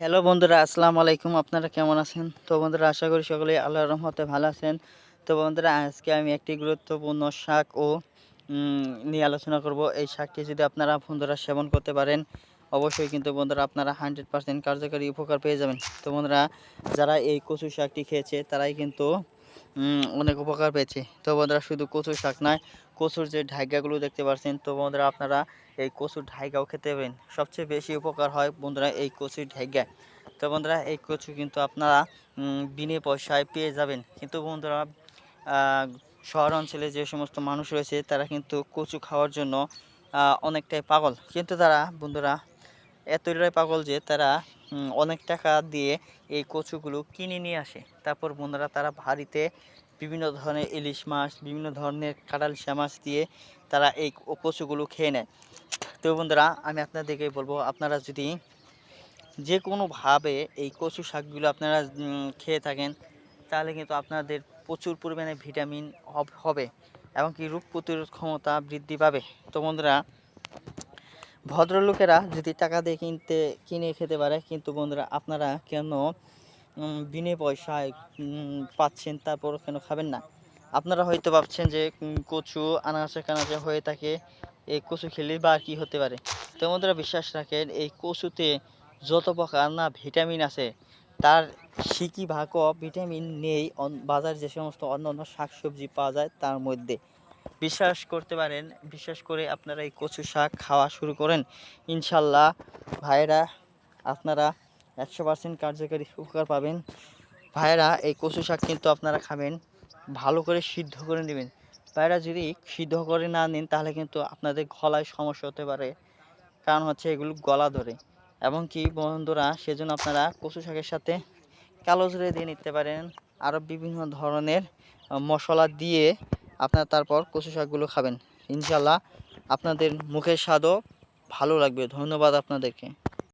Hello বন্ধুরা, আসসালামু আলাইকুম। আপনারা কেমন আছেন? তো বন্ধুরা, আশা করি সকলেই আল্লাহর রহমতে ভালো আছেন। তো বন্ধুরা, আজকে আমি একটি গুরুত্বপূর্ণ শাক ও নিয়ে আলোচনা করব। এই শাকটি যদি আপনারা বন্ধুরা সেবন করতে পারেন, অবশ্যই কিন্তু বন্ধুরা আপনারা হান্ড্রেড পার্সেন্ট কার্যকারী উপকার পেয়ে যাবেন। তো বন্ধুরা, যারা এই কচু শাকটি খেয়েছে, তারাই কিন্তু অনেক উপকার পেয়েছে। তো বন্ধুরা, শুধু কচুর শাক নয়, কচুর যে ঢাইগাগুলো দেখতে পাচ্ছেন তো বন্ধুরা আপনারা এই কচুর ঢাইগাও খেতে পাবেন সবচেয়ে বেশি উপকার হয় বন্ধুরা এই কচুর ঢাইগা তো বন্ধুরা, এই কচু কিন্তু আপনারা বিনে পয়সায় পেয়ে যাবেন। কিন্তু বন্ধুরা শহর অঞ্চলে যে সমস্ত মানুষ রয়েছে, তারা কিন্তু কচু খাওয়ার জন্য অনেকটাই পাগল। কিন্তু তারা, বন্ধুরা, এতটাই পাগল যে তারা অনেক টাকা দিয়ে এই কচুগুলো কিনে নিয়ে আসে। তারপর বন্ধুরা তারা ভারিতে বিভিন্ন ধরনের ইলিশ মাছ, বিভিন্ন ধরনের কাটালসা মাছ দিয়ে তারা এই কচুগুলো খেয়ে নেয়। তো বন্ধুরা, আমি আপনাদেরকে বলব, আপনারা যদি যে কোনোভাবে এই কচু শাকগুলো আপনারা খেয়ে থাকেন, তাহলে কিন্তু আপনাদের প্রচুর পরিমাণে ভিটামিন হবে এবং কি রোগ প্রতিরোধ ক্ষমতা বৃদ্ধি পাবে। তো বন্ধুরা ভদ্রলোকেরা যদি টাকা দিয়ে কিনতে, কিনে খেতে পারে, কিন্তু বন্ধুরা আপনারা কেন বিনে পয়সায় পাচ্ছেন, তারপর কেন খাবেন না? আপনারা হয়তো ভাবছেন যে কচু আনাচে কানাচে হয়ে থাকে, এই কচু খেলে বা কি হতে পারে? তো বন্ধুরা বিশ্বাস রাখেন, এই কচুতে যত প্রকার না ভিটামিন আছে, তার সিকি ভাগও ভিটামিন নেই বাজার যে সমস্ত অন্য অন্য শাকসবজি পাওয়া যায়, তার মধ্যে। বিশ্বাস করতে পারেন, বিশ্বাস করে আপনারা এই কচু শাক খাওয়া শুরু করেন। ইনশাল্লাহ ভাইয়েরা, আপনারা একশো পার্সেন্ট কার্যকারী উপকার পাবেন। ভাইয়েরা, এই কচু শাক কিন্তু আপনারা খাবেন, ভালো করে সিদ্ধ করে নেবেন। ভাইরা যদি সিদ্ধ করে না নিন, তাহলে কিন্তু আপনাদের গলায় সমস্যা হতে পারে। কারণ হচ্ছে এগুলো গলা ধরে। এবং কি, বন্ধুরা, সেজন্য আপনারা কচু শাকের সাথে কালো জিরে দিয়ে নিতে পারেন। আরও বিভিন্ন ধরনের মশলা দিয়ে আপনারা তারপর কচু শাকগুলো খাবেন। ইনশাল্লাহ আপনাদের মুখের স্বাদও ভালো লাগবে। ধন্যবাদ আপনাদেরকে।